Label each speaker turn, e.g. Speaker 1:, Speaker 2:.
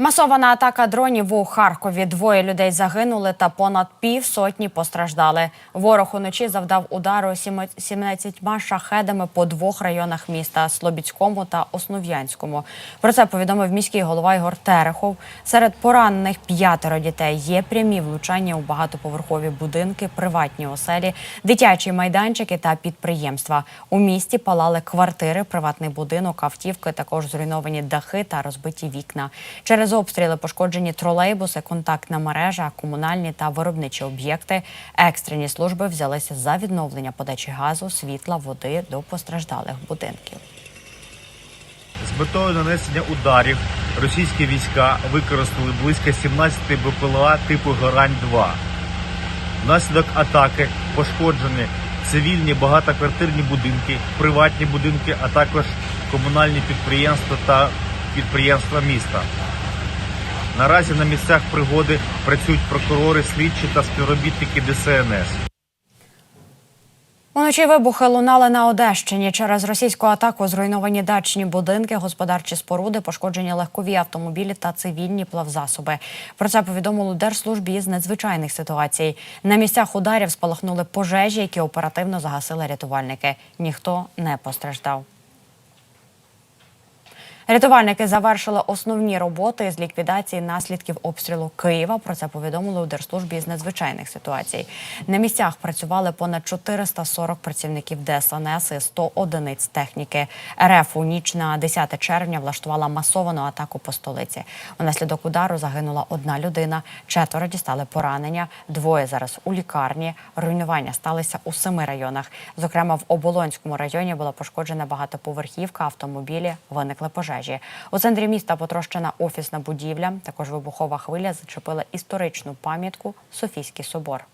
Speaker 1: Масована атака дронів у Харкові. Двоє людей загинули та понад півсотні постраждали. Ворог уночі завдав удару сіме- 17 шахедами по двох районах міста Слобідському та Основ'янському. Про це повідомив міський голова Ігор Терехов. Серед поранених п'ятеро дітей є прямі влучання у багатоповерхові будинки, приватні оселі, дитячі майданчики та підприємства. У місті палали квартири, приватний будинок, автівки, також зруйновані дахи та розбиті вікна. Через обстріли пошкоджені тролейбуси, контактна мережа, комунальні та виробничі об'єкти. Екстрені служби взялися за відновлення подачі газу, світла, води до постраждалих будинків.
Speaker 2: З метою нанесення ударів російські війська використали близько 17 БПЛА типу Горань-2. Внаслідок атаки пошкоджені цивільні багатоквартирні будинки, приватні будинки, а також комунальні підприємства та підприємства міста. Наразі на місцях пригоди працюють прокурори, слідчі та співробітники ДСНС.
Speaker 1: Уночі вибухи лунали на Одещині. Через російську атаку зруйновані дачні будинки, господарчі споруди, пошкоджені легкові автомобілі та цивільні плавзасоби. Про це повідомили Держслужбі з надзвичайних ситуацій. На місцях ударів спалахнули пожежі, які оперативно загасили рятувальники. Ніхто не постраждав. Рятувальники завершили основні роботи з ліквідації наслідків обстрілу Києва. Про це повідомили у Держслужбі з надзвичайних ситуацій. На місцях працювали понад 440 працівників ДСНС і 100 одиниць техніки. РФ у ніч на 10 червня влаштувала масовану атаку по столиці. Унаслідок удару загинула одна людина, четверо дістали поранення, двоє зараз у лікарні. Руйнування сталися у семи районах. Зокрема, в Оболонському районі була пошкоджена багатоповерхівка, автомобілі, виникли пожежі. У центрі міста потрощена офісна будівля. Також вибухова хвиля зачепила історичну пам'ятку Софійський собор.